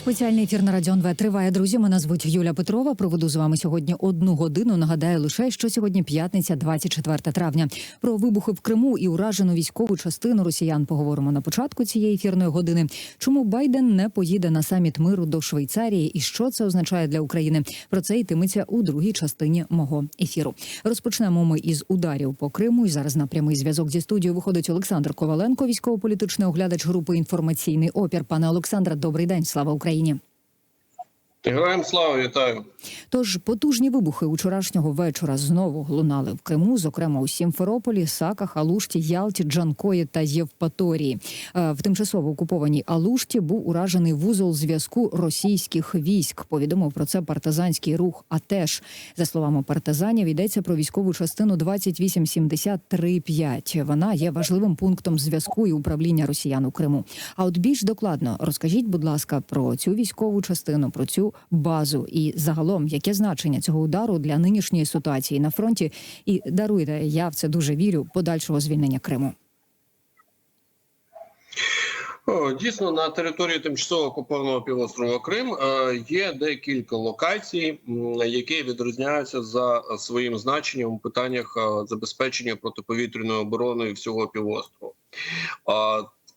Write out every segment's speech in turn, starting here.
Спеціальний ефір на Радіон В триває. Друзі, мене звуть Юля Петрова. Проведу з вами сьогодні одну годину. Нагадаю лише, що сьогодні п'ятниця, 24 травня. Про вибухи в Криму і уражену військову частину росіян поговоримо на початку цієї ефірної години. Чому Байден не поїде на саміт миру до Швейцарії і що це означає для України? Про це йтиметься у другій частині мого ефіру. Розпочнемо ми із ударів по Криму. І зараз на прямий зв'язок зі студією виходить Олександр Коваленко, військово-політичний оглядач групи інформаційний опір. Пане Олександре, добрий день. Слава Україні. Україні. Героям слава вітаю. Тож потужні вибухи учорашнього вечора знову лунали в Криму, зокрема у Сімферополі, Саках, Алушті, Ялті, Джанкої та Євпаторії. Е, В тимчасово окупованій Алушті був уражений вузол зв'язку російських військ. Повідомив про це партизанський рух. А теж за словами партизанів йдеться про військову частину 28735. Вона є важливим пунктом зв'язку і управління росіян у Криму. А от більш докладно розкажіть, будь ласка, про цю військову частину, про цю базу і загалом яке значення цього удару для нинішньої ситуації на фронті. І даруйте, я в це дуже вірю. Подальшого звільнення Криму. Дійсно на території тимчасово окупованого півострова Крим е, є декілька локацій, які відрізняються за своїм значенням у питаннях е, забезпечення протиповітряної оборони всього півострову.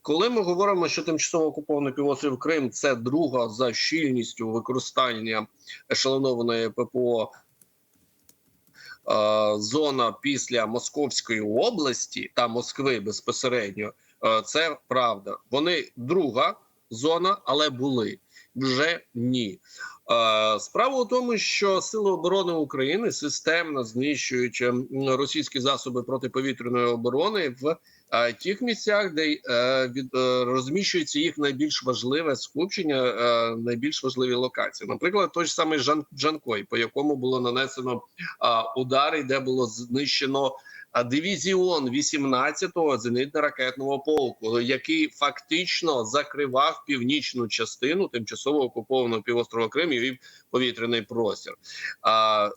Коли ми говоримо, що тимчасово окупований півострів Крим це друга за щільністю використання ешелонованої ППО е, зона після Московської області та Москви безпосередньо. Е, Це правда. Вони друга зона, але були вже ні. Е, Справа у тому, що Сили оборони України системно знищують ем, російські засоби протиповітряної оборони в е, тих місцях, де е, від е, розміщується їх найбільш важливе скупчення, е, найбільш важливі локації. Наприклад, той ж самий Жан Джанкой, по якому було нанесено удари, де було знищено а, дивізіон 18-го зенитно-ракетного полку, який фактично закривав північну частину тимчасово окупованого півострова Крим і вів повітряний простір. А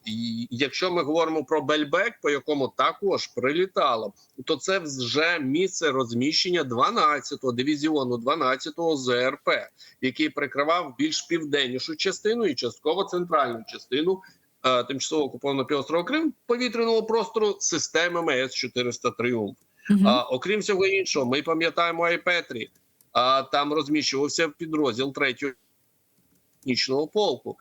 якщо ми говоримо про Бельбек, по якому також прилітало, то це вже місце розміщення 12-го дивізіону 12-го ЗРП, який прикривав більш південнішу частину і частково центральну частину тимчасово окупованого півострова Крим повітряного простору системи МС 400 Тріумф. Мгм. А, окрім всього іншого, ми пам'ятаємо Айпетрі. А там розміщувався підрозділ третього нічного полку.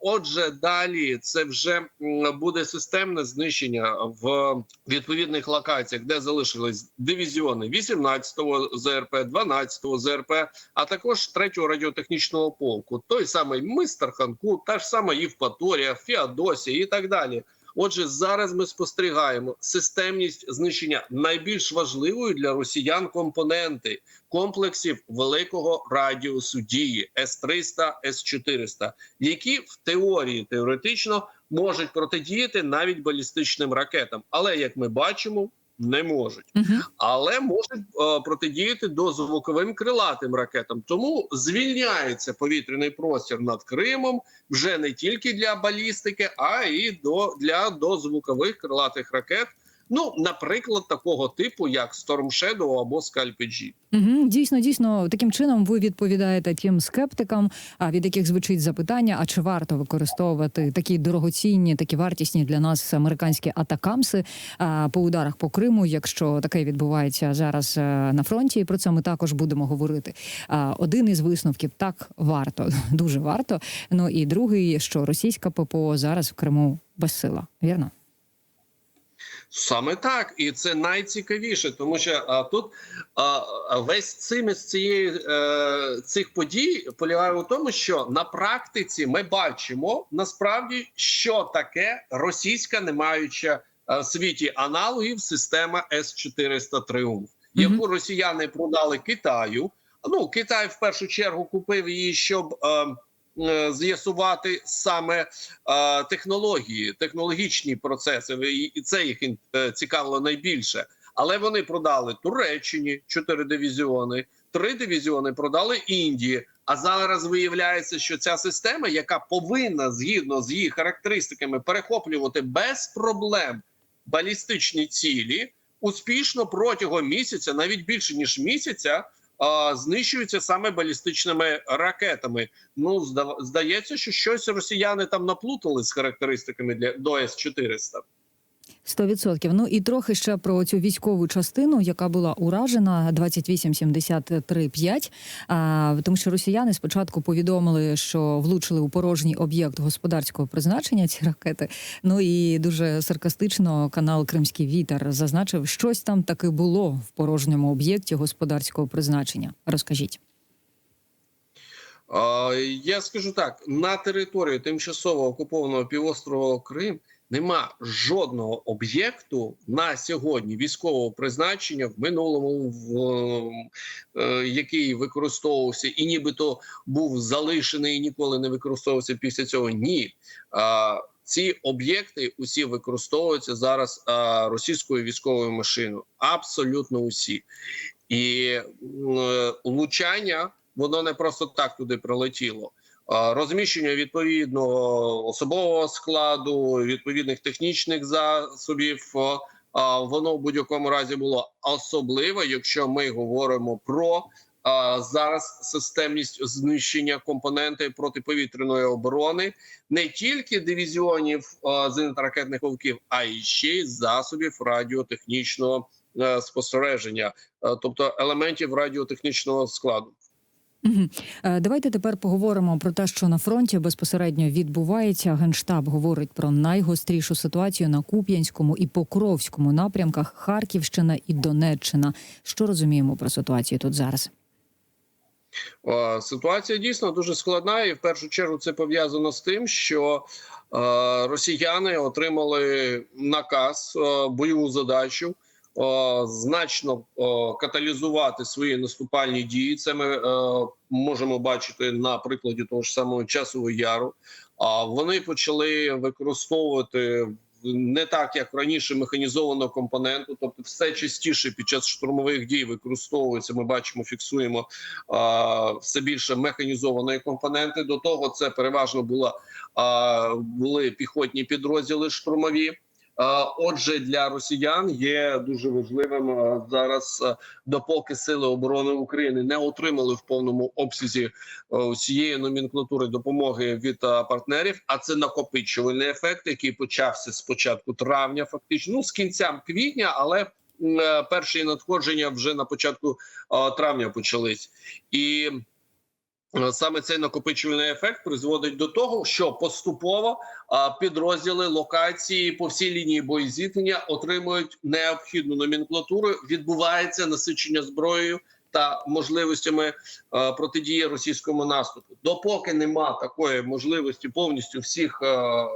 Отже, далі це вже буде системне знищення в відповідних локаціях, де залишились дивізіони 18-го ЗРП, 12-го ЗРП, а також 3-го радіотехнічного полку. Той самий Мистер Ханку, та ж сама Євпаторія, Феодосія і так далі. Отже, зараз ми спостерігаємо системність знищення найбільш важливої для росіян компоненти комплексів великого радіусу дії С-300, С-400, які в теорії теоретично можуть протидіяти навіть балістичним ракетам, але як ми бачимо, не можуть угу. але можуть е, протидіяти дозвуковим крилатим ракетам. Тому звільняється повітряний простір над Кримом вже не тільки для балістики, а й до для дозвукових крилатих ракет. Ну, наприклад, такого типу, як Storm Shadow або Scalp-G. Угу, дійсно, дійсно, таким чином ви відповідаєте тим скептикам, а від яких звучить запитання: а чи варто використовувати такі дорогоцінні, такі вартісні для нас американські атакамси по ударах по Криму, якщо таке відбувається зараз е, на фронті? І про це ми також будемо говорити. Один із висновків так варто, дуже варто. Ну і другий, що російська ППО зараз в Криму безсила, вірно? Саме так, і це найцікавіше, тому що а, тут а, а, весь цим із цієї е, цих подій полягає у тому, що на практиці ми бачимо насправді, що таке російська, не маюча е, в світі аналогів система С 400 Тріумф, Мгм. яку росіяни продали Китаю. Ну Китай в першу чергу купив її, щоб е, е, з'ясувати саме е, технології, технологічні процеси, і це їх е, цікавило найбільше. Але вони продали Туреччині 4 дивізіони, 3 дивізіони продали Індії. А зараз виявляється, що ця система, яка повинна згідно з її характеристиками перехоплювати без проблем балістичні цілі, успішно протягом місяця, навіть більше ніж місяця, знищуються саме балістичними ракетами. Ну зда- здається, що щось росіяни там наплутали з характеристиками для до С 400 Сто відсотків. Ну і трохи ще про цю військову частину, яка була уражена 2873-5, а, тому що росіяни спочатку повідомили, що влучили у порожній об'єкт господарського призначення ці ракети. Ну і дуже саркастично канал Кримський вітер зазначив, щось там таки було в порожньому об'єкті господарського призначення. Розкажіть. Я скажу так: на території тимчасово окупованого півострова Крим нема жодного об'єкту на сьогодні військового призначення в минулому, в, е, який використовувався і нібито був залишений і ніколи не використовувався після цього. Ні. А, ці об'єкти усі використовуються зараз а, російською військовою машиною. Абсолютно усі. І е, влучання воно не просто так туди прилетіло. Розміщення відповідного особового складу, відповідних технічних засобів, воно в будь-якому разі було особливо, якщо ми говоримо про зараз системність знищення компоненти протиповітряної оборони не тільки дивізіонів зенітно-ракетних вовків, а й ще й засобів радіотехнічного е, спостереження, е, тобто елементів радіотехнічного складу. Е, Давайте тепер поговоримо про те, що на фронті безпосередньо відбувається. Генштаб говорить про найгострішу ситуацію на Куп'янському і Покровському напрямках Харківщина і Донеччина. Що розуміємо про ситуацію тут зараз? Е, Ситуація дійсно дуже складна, і в першу чергу це пов'язано з тим, що е, росіяни отримали наказ, бойову задачу значно е, каталізувати свої наступальні дії. Це ми е, можемо бачити на прикладі того ж самого часового яру. А вони почали використовувати не так, як раніше, механізовану компоненту, тобто все частіше під час штурмових дій використовується. Ми бачимо, фіксуємо а, все більше механізованої компоненти. До того це переважно була а, були піхотні підрозділи штурмові. Отже, для росіян є дуже важливим зараз, допоки сили оборони України не отримали в повному обсязі усієї номенклатури допомоги від партнерів. А це накопичувальний ефект, який почався з початку травня, фактично ну, з кінця квітня, але е, перші надходження вже на початку травня почались і. Е, Саме цей накопичувальний ефект призводить до того, що поступово підрозділи локації по всій лінії боєзіткнення отримують необхідну номенклатуру. Відбувається насичення зброєю та можливостями протидії російському наступу. Допоки нема такої можливості повністю всіх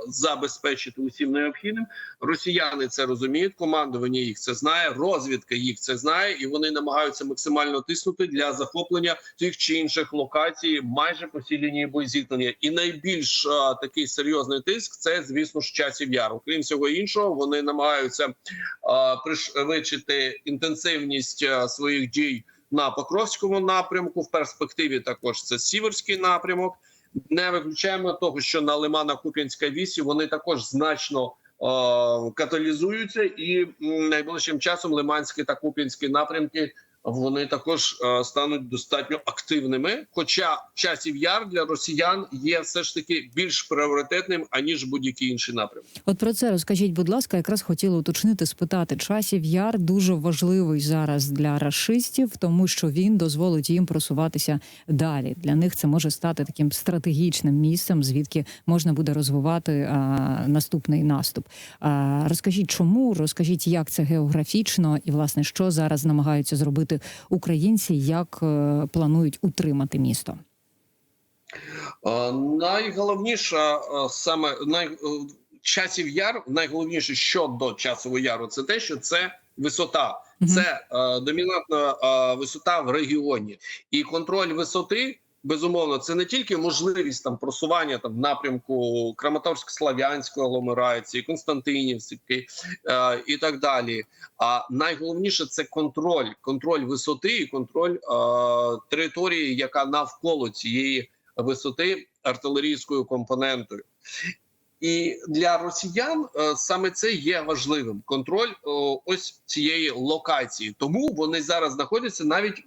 забезпечити усім необхідним, росіяни це розуміють. Командування їх це знає, розвідка їх це знає, і вони намагаються максимально тиснути для захоплення тих чи інших локацій, майже по всій лінії. І найбільш такий серйозний тиск це, звісно ж, часів яру. Крім всього іншого, вони намагаються пришвидшити інтенсивність своїх дій на Покровському напрямку. В перспективі також це Сіверський напрямок. Не виключаємо того, що на Лимана Куп'янська вісі вони також значно е, каталізуються, і найближчим часом Лиманський та Куп'янський напрямки вони також е, стануть достатньо активними. Хоча часів яр для росіян є все ж таки більш пріоритетним аніж будь-який інший напрямок. От про це розкажіть, будь ласка, якраз хотіла уточнити, спитати. Часів яр дуже важливий зараз для рашистів, тому що він дозволить їм просуватися далі. Для них це може стати таким стратегічним місцем, звідки можна буде розвивати а, наступний наступ. А, розкажіть, чому розкажіть, як це географічно, і власне що зараз намагаються зробити українці, як е, планують утримати місто. Найголовніше е, саме най... е, часів яр, найголовніше щодо часового яру, це те, що це висота, це е, домінантна е, висота в регіоні, і контроль висоти. Безумовно, це не тільки можливість там просування там в напрямку Краматорськ-Слав'янської агломерації, Константинівської е, і так далі. А найголовніше це контроль, контроль висоти і контроль е, території, яка навколо цієї висоти артилерійською компонентою. І для росіян е, саме це є важливим контроль ось цієї локації. Тому вони зараз знаходяться навіть е,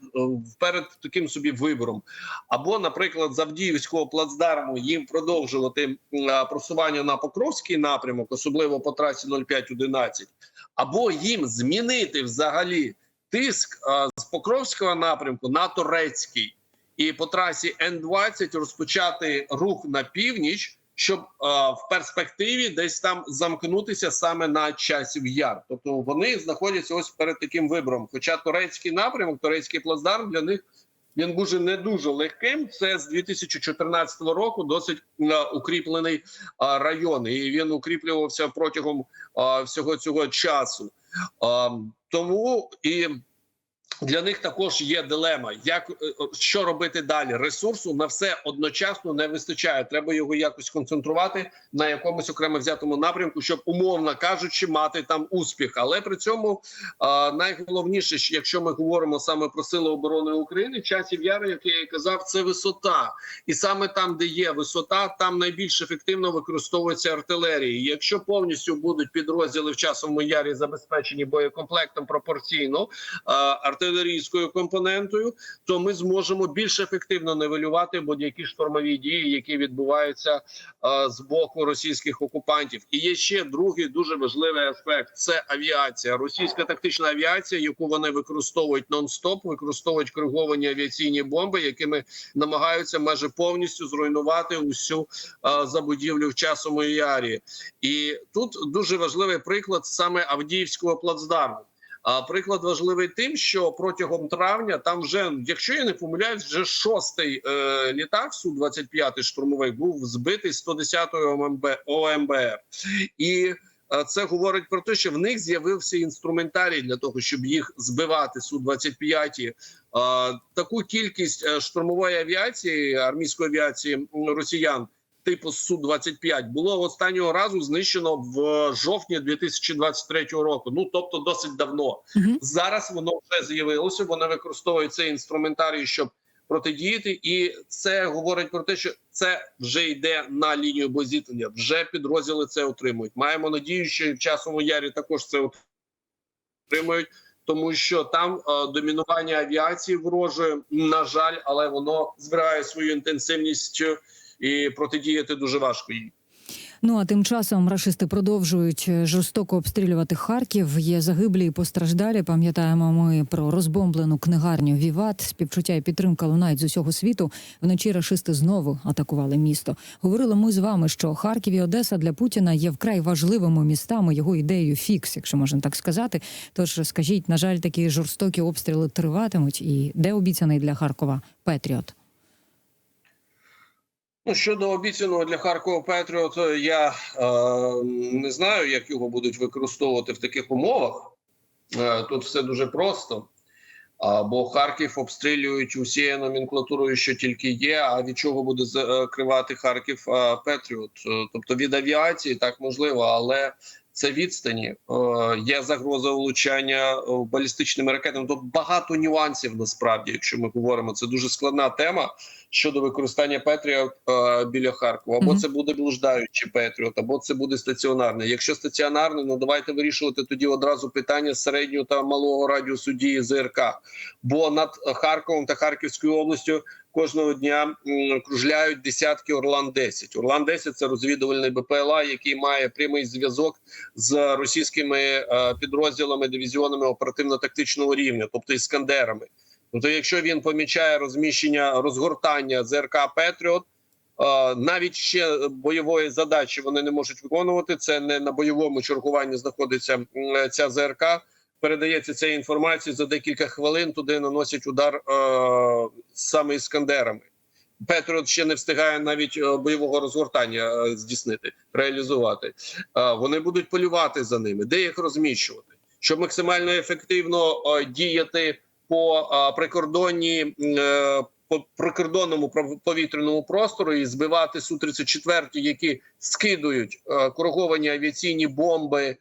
перед таким собі вибором. Або, наприклад, з Авдіївського плацдарму їм продовжувати е, просування на Покровський напрямок, особливо по трасі 0511, або їм змінити взагалі тиск е, з Покровського напрямку на Турецький і по трасі Н-20 розпочати рух на північ, щоб е, в перспективі десь там замкнутися саме на часів яр. Тобто вони знаходяться ось перед таким вибором. Хоча турецький напрямок, турецький плацдарм для них. Він буде не дуже легким. Це з 2014 року досить е, укріплений е, район, і він укріплювався протягом е, всього цього часу. Е, тому і для них також є дилема, як е, що робити далі. Ресурсу на все одночасно не вистачає. Треба його якось концентрувати на якомусь окремо взятому напрямку, щоб умовно кажучи, мати там успіх. Але при цьому найголовніше, що якщо ми говоримо саме про сили оборони України, часів яри, як я і казав, це висота, і саме там, де є висота, там найбільш ефективно використовується артилерія. Якщо повністю будуть підрозділи в часовому ярі забезпечені боєкомплектом пропорційно а, артилерійською компонентою, то ми зможемо більш ефективно нивелювати будь-які штурмові дії, які відбуваються а, з боку російських окупантів. І є ще другий дуже важливий аспект: це авіація, російська тактична авіація, яку вони використовують нон-стоп, використовують кориговані авіаційні бомби, якими намагаються майже повністю зруйнувати усю а, забудівлю в часому ярі. І тут дуже важливий приклад саме Авдіївського плацдарму. Приклад важливий тим, що протягом травня там вже, якщо я не помиляюсь, вже шостий е, літак су 25 штурмовий був збитий 110-ї ОМБ, ОМБР. І е, це говорить про те, що в них з'явився інструментарій для того, щоб їх збивати су 25 е, Таку кількість е, штурмової авіації армійської авіації росіян. Типу су 25 було останнього разу знищено в жовтні 2023 року. Ну тобто досить давно. Мгм. Зараз воно вже з'явилося. Вони використовують цей інструментарій, щоб протидіяти, і це говорить про те, що це вже йде на лінію бозітлення. Вже підрозділи це отримують. Маємо надію, що і в часовому ярі також це отримують, тому що там е, домінування авіації ворожої, на жаль, але воно збирає свою інтенсивність е, і протидіяти дуже важко їй. Ну а тим часом рашисти продовжують е, жорстоко обстрілювати Харків. Є загиблі і постраждалі. Пам'ятаємо ми про розбомблену книгарню Віват. Співчуття і підтримка лунають з усього світу. Вночі рашисти знову атакували місто. Говорили ми з вами, що Харків і Одеса для Путіна є вкрай важливими містами. Його ідеєю фікс, якщо можна так сказати. Тож скажіть, на жаль, такі жорстокі обстріли триватимуть. І де обіцяний для Харкова Петріот? Ну, щодо обіцяного для Харкова Петріот, я е, не знаю, як його будуть використовувати в таких умовах. Е, тут все дуже просто. А, бо Харків обстрілюють усією номенклатурою, що тільки є. А від чого буде закривати Харків е, Петріот? Е, Тобто від авіації так можливо, але це відстані. Е, Є загроза влучання е, балістичними ракетами. Тобто багато нюансів насправді, якщо ми говоримо, це дуже складна тема щодо використання Петріот е, біля Харкова. Або це буде блуждаючий Петріот, або це буде стаціонарний. Якщо стаціонарний, ну давайте вирішувати тоді одразу питання середнього та малого радіусу дії ЗРК. Бо над Харковом та Харківською областю кожного дня кружляють десятки Орлан 10 Орлан 10 це розвідувальний БПЛА, який має прямий зв'язок з російськими е, підрозділами дивізіонами оперативно-тактичного рівня, тобто іскандерами. Тобто, якщо він помічає розміщення розгортання ЗРК Петріот, е, навіть ще бойової задачі вони не можуть виконувати. Це не на бойовому чергуванні знаходиться ця ЗРК. Передається ця інформація за декілька хвилин. Туди наносять удар е, саме іскандерами. Петріот ще не встигає навіть е, бойового розгортання е, здійснити, реалізувати. Е, вони будуть полювати за ними, де їх розміщувати, щоб максимально ефективно діяти по прикордонні по прикордонному повітряному простору і збивати су 34 які скидують кориговані авіаційні бомби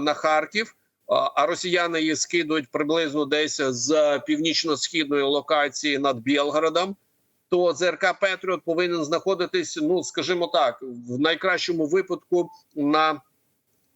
на Харків. А росіяни її скидують приблизно десь з північно-східної локації над Білгородом. то ЗРК Петріот повинен знаходитись, ну скажімо так, в найкращому випадку на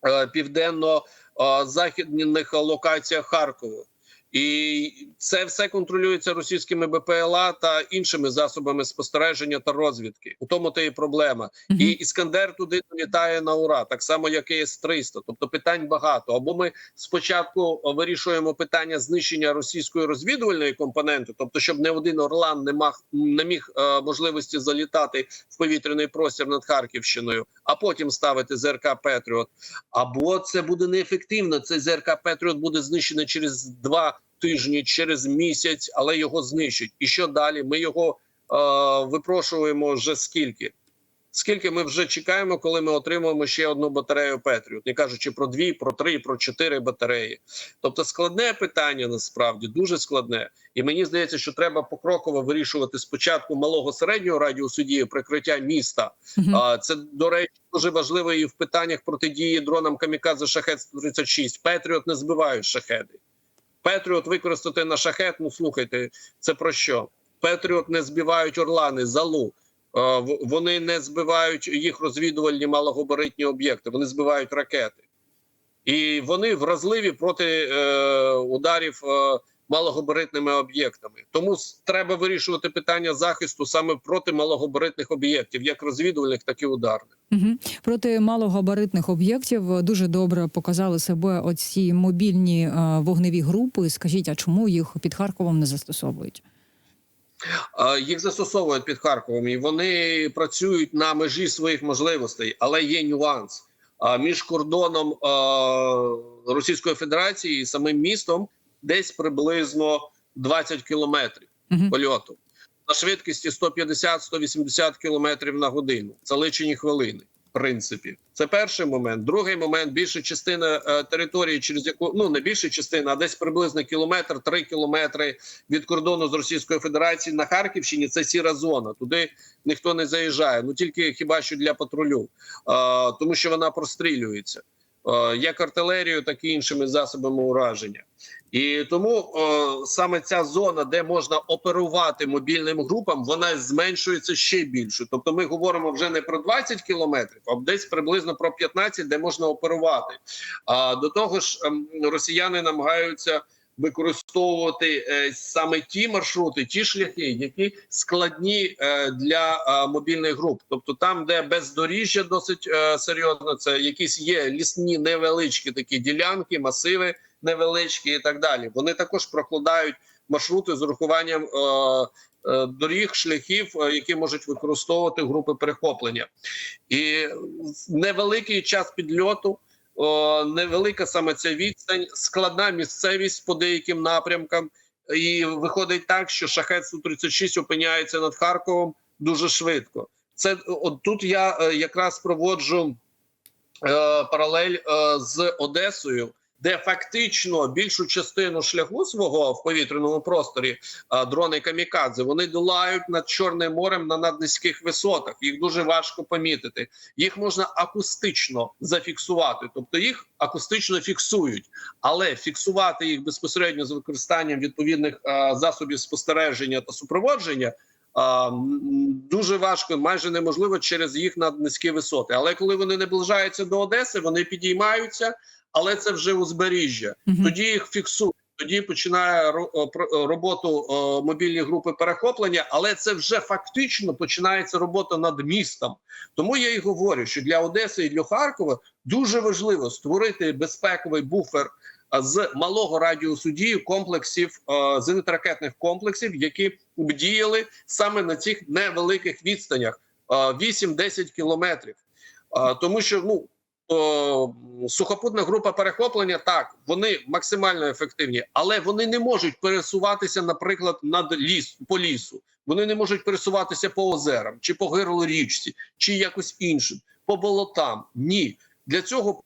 е, південно-західних локаціях Харкова. І це все контролюється російськими БПЛА та іншими засобами спостереження та розвідки. У тому то і проблема. Мгм. І іскандер туди літає на ура, так само як і С-300. Тобто питань багато. Або ми спочатку вирішуємо питання знищення російської розвідувальної компоненти, тобто, щоб не один Орлан не мав не міг е, можливості залітати в повітряний простір над Харківщиною, а потім ставити ЗРК Петріот. Або це буде неефективно. Цей ЗРК Петріот буде знищений через два тижні, через місяць, але його знищать. І що далі? Ми його е, випрошуємо вже скільки? Скільки ми вже чекаємо, коли ми отримуємо ще одну батарею Петріот, не кажучи про дві, про три, про чотири батареї. Тобто складне питання насправді дуже складне, і мені здається, що треба покроково вирішувати спочатку малого середнього радіусу дії прикриття міста. Мгм. А це до речі дуже важливо і в питаннях протидії дронам камікадзе шахет 136 Петріот не збивають шахеди. Петріот використати на шахет. Ну слухайте, це про що? Петріот не збивають орлани, залу. Е, Вони не збивають їх розвідувальні малогабаритні об'єкти. Вони збивають ракети, і вони вразливі проти е, ударів е, малогабаритними об'єктами. Тому треба вирішувати питання захисту саме проти малогабаритних об'єктів, як розвідувальних, так і ударних. Мгм. Проти малогабаритних об'єктів дуже добре показали себе оці мобільні е, вогневі групи. Скажіть, а чому їх під Харковом не застосовують? Е, Їх застосовують під Харковом, і вони працюють на межі своїх можливостей, але є нюанс. Між кордоном е, Російської Федерації і самим містом десь приблизно 20 кілометрів польоту на швидкості 150-180 кілометрів на годину. Це личені хвилини. В принципі, це перший момент. Другий момент більша частина е, території, через яку ну не більша частина, а десь приблизно кілометр, три кілометри від кордону з Російською Федерацією на Харківщині. Це сіра зона. Туди ніхто не заїжджає. Ну тільки хіба що для патрулю, е, тому що вона прострілюється. Е, як артилерією, так і іншими засобами ураження. І тому е, саме ця зона, де можна оперувати мобільним групам, вона зменшується ще більше. Тобто, ми говоримо вже не про 20 кілометрів, а десь приблизно про 15, де можна оперувати. А до того ж, ем, росіяни намагаються використовувати е, саме ті маршрути, ті шляхи, які складні е, для е, мобільних груп. Тобто, там, де бездоріжжя досить серйозно, це якісь є лісні невеличкі такі ділянки, масиви невеличкі і так далі. Вони також прокладають маршрути з урахуванням е, е, доріг, шляхів, е, які можуть використовувати групи перехоплення, і невеликий час підльоту. О, невелика саме ця відстань, складна місцевість по деяким напрямкам, і виходить так, що шахет су 36 опиняється над Харковом дуже швидко. Це от тут я е, якраз проводжу е, паралель е, з Одесою, де фактично більшу частину шляху свого в повітряному просторі дрони камікадзе вони долають над Чорним морем на наднизьких висотах. Їх дуже важко помітити. Їх можна акустично зафіксувати, тобто їх акустично фіксують, але фіксувати їх безпосередньо з використанням відповідних засобів спостереження та супроводження. Дуже важко, майже неможливо через їх наднизькі висоти. Але коли вони наближаються до Одеси, вони підіймаються, але це вже узбережжя. Мгм. Тоді їх фіксують. Тоді починає ро- о, роботу мобільні групи перехоплення, але це вже фактично починається робота над містом. Тому я і говорю, що для Одеси і для Харкова дуже важливо створити безпековий буфер з малого радіусу дії комплексів е, зенитно-ракетних комплексів, які б діяли саме на цих невеликих відстанях е, 8-10 кілометрів. Е, Тому що ну о, сухопутна група перехоплення так вони максимально ефективні, але вони не можуть пересуватися, наприклад, над ліс по лісу. Вони не можуть пересуватися по озерам, чи по гирлу річці, чи якось іншим, по болотам. Ні, для цього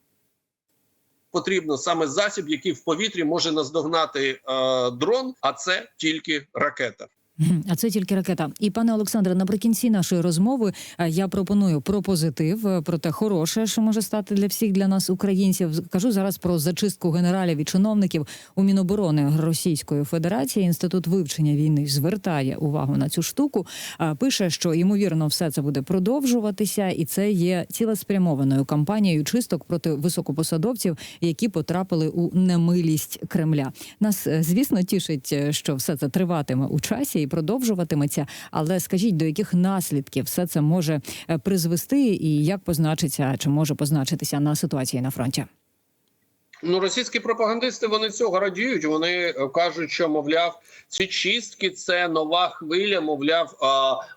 потрібно саме засіб, який в повітрі може наздогнати е, дрон, а це тільки ракета. А це тільки ракета. І пане Олександре, наприкінці нашої розмови е, я пропоную про позитив, е, про те хороше, що може стати для всіх для нас, українців. Кажу зараз про зачистку генералів і чиновників у Міноборони Російської Федерації. Інститут вивчення війни звертає увагу на цю штуку. Е, Пише, що ймовірно все це буде продовжуватися, і це є цілеспрямованою кампанією чисток проти високопосадовців, які потрапили у немилість Кремля. Нас, звісно, тішить, що все це триватиме у часі продовжуватиметься. Але скажіть, до яких наслідків все це може е, призвести, і як позначиться чи може позначитися на ситуації на фронті? Ну, російські пропагандисти вони цього радіють. Вони е, кажуть, що мовляв, ці чистки це нова хвиля, мовляв,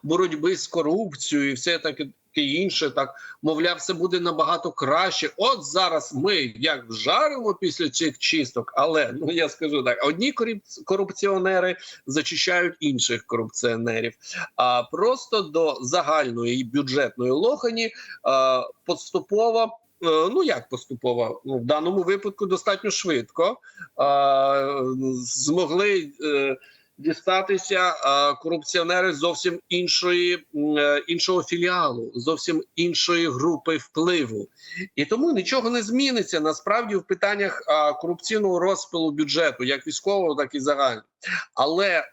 боротьби з корупцією, і все таке таке інше. Так мовляв, все буде набагато краще. От зараз ми як вжаримо після цих чисток, але ну я скажу так: одні корупціонери зачищають інших корупціонерів. А просто до загальної бюджетної лохані а, поступово. Е, Ну як поступово ну, в даному випадку достатньо швидко а, змогли е, дістатися корупціонери зовсім іншої е, іншого філіалу, зовсім іншої групи впливу, і тому нічого не зміниться насправді в питаннях корупційного розпилу бюджету, як військового, так і загального. Але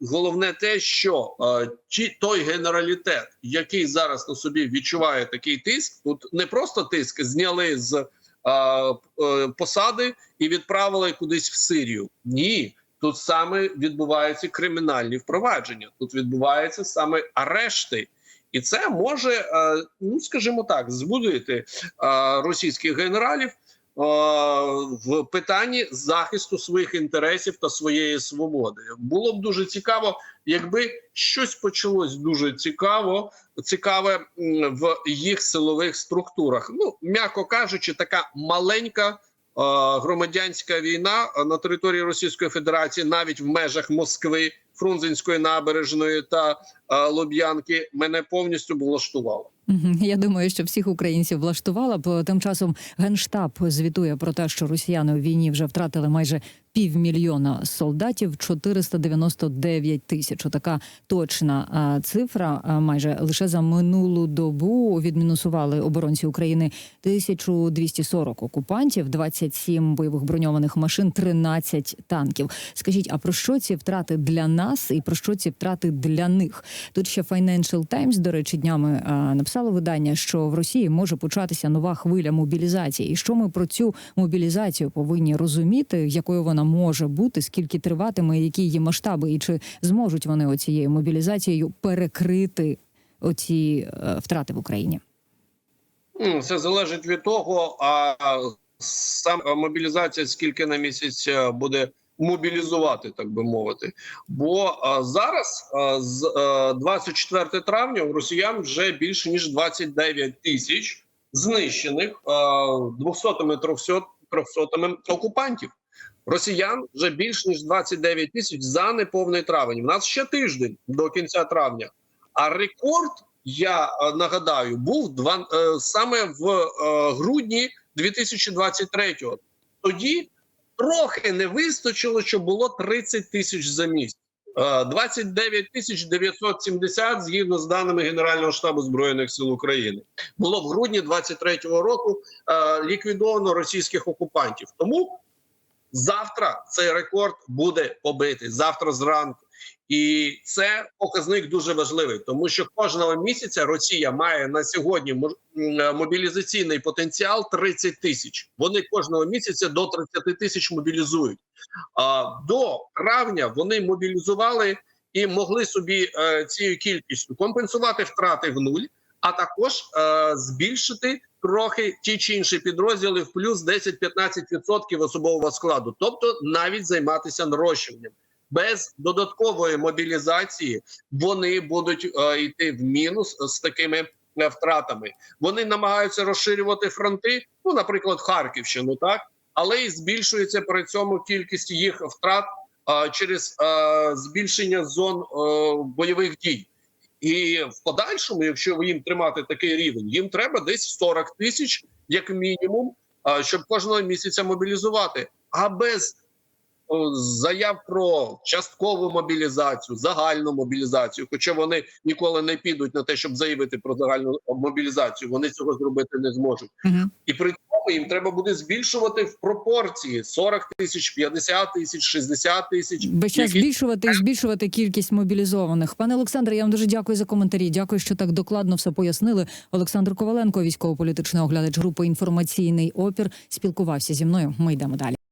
головне те, що е, той генералітет, який зараз на собі відчуває такий тиск, тут не просто тиск зняли з е, посади і відправили кудись в Сирію. Ні, тут саме відбуваються кримінальні впровадження. Тут відбуваються саме арешти. І це може, е, ну скажімо так, збудити е, російських генералів е, в питанні захисту своїх інтересів та своєї свободи. Було б дуже цікаво, якби щось почалось дуже цікаво, цікаве в їх силових структурах. Ну, м'яко кажучи, така маленька. Е, Громадянська війна е, на території Російської Федерації, навіть в межах Москви, Фрунзенської набережної та е, Лоб'янки, мене повністю влаштувала. Я думаю, що всіх українців влаштувала. Бо тим часом генштаб звітує про те, що росіяни у війні вже втратили майже півмільйона солдатів, 499 тисяч. Така точна цифра. Майже лише за минулу добу відмінусували оборонці України 1240 окупантів, 27 бойових броньованих машин, 13 танків. Скажіть, а про що ці втрати для нас і про що ці втрати для них? Тут ще Financial Times, до речі, днями а, написало видання, що в Росії може початися нова хвиля мобілізації. І що ми про цю мобілізацію повинні розуміти, якою вона може бути, скільки триватиме, які її масштаби, і чи зможуть вони оцією мобілізацією перекрити оці е, втрати в Україні? Це залежить від того, а сам мобілізація скільки на місяць е, буде мобілізувати, так би мовити. Бо а, зараз а, з е, 24 травня у росіян вже більше ніж 29 тисяч знищених 200-ми 300 окупантів. Росіян вже більше ніж 29 тисяч за неповний травень. У нас ще тиждень до кінця травня. А рекорд, я нагадаю, був два, е, саме в е, грудні 2023-го. Тоді трохи не вистачило, що було 30 тисяч за місяць. Е, 29 тисяч 970 згідно з даними Генерального штабу збройних сил України було в грудні 23-го року е, ліквідовано російських окупантів. Тому завтра цей рекорд буде побитий завтра зранку. І це показник дуже важливий, тому що кожного місяця Росія має на сьогодні е, мобілізаційний потенціал 30 тисяч. Вони кожного місяця до 30 тисяч мобілізують. А до травня вони мобілізували і могли собі е, цією кількістю компенсувати втрати в нуль, а також е, збільшити трохи ті чи інші підрозділи в плюс 10-15% особового складу, тобто навіть займатися нарощуванням. Без додаткової мобілізації вони будуть е, йти в мінус з такими е, втратами. Вони намагаються розширювати фронти, ну, наприклад, Харківщину, так але і збільшується при цьому кількість їх втрат е, через е, збільшення зон е, бойових дій. І в подальшому, якщо їм тримати такий рівень, їм треба десь 40 тисяч, як мінімум, щоб кожного місяця мобілізувати. А без заяв про часткову мобілізацію, загальну мобілізацію. Хоча вони ніколи не підуть на те, щоб заявити про загальну мобілізацію. Вони цього зробити не зможуть. Мгм. І при цьому їм треба буде збільшувати в пропорції 40 тисяч, 50 тисяч, 60 тисяч. Весь час які- збільшувати і збільшувати кількість мобілізованих. Пане Олександре, я вам дуже дякую за коментарі. Дякую, що так докладно все пояснили. Олександр Коваленко, військово-політичний оглядач групи інформаційний опір, спілкувався зі мною. Ми йдемо далі.